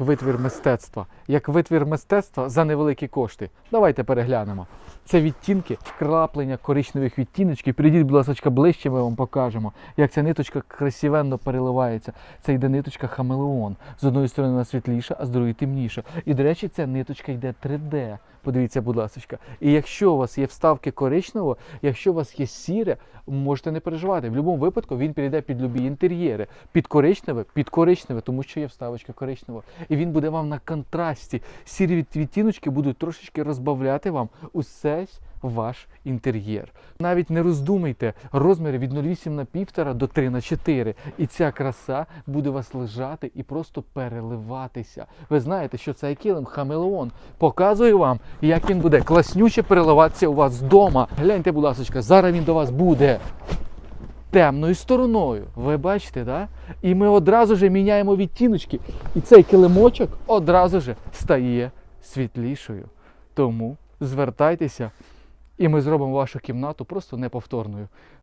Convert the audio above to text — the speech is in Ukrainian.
як витвір мистецтва, як витвір мистецтва за невеликі кошти. Давайте переглянемо. Це відтінки, вкраплення коричневих відтіночків. Прийдіть, будь ласка, ближче, ми вам покажемо, як ця ниточка красивенно переливається. Це йде ниточка хамелеон. З одної сторони вона світліша, а з другої темніша. І, до речі, ця ниточка йде 3D. Подивіться, будь ласка. І якщо у вас є вставки коричневого, якщо у вас є сіре, можете не переживати. В будь-якому випадку він підійде під любі інтер'єри. Під коричневе, під коричневе, тому що є вставочка коричневого. І він буде вам на контрасті. Сірі від- відтіночки будуть трошечки розбавляти вам усе ваш інтер'єр. Навіть не роздумайте розміри від 0,8 на 1,5 до 3 на 4. І ця краса буде вас лежати і просто переливатися. Ви знаєте, що цей килим хамелеон показує вам, як він буде класнюче переливатися у вас вдома. Гляньте, будь ласка, зараз він до вас буде темною стороною. Ви бачите, да? І ми одразу ж міняємо відтіночки. І цей килимочок одразу ж стає світлішою. Тому звертайтеся, і ми зробимо вашу кімнату просто неповторною.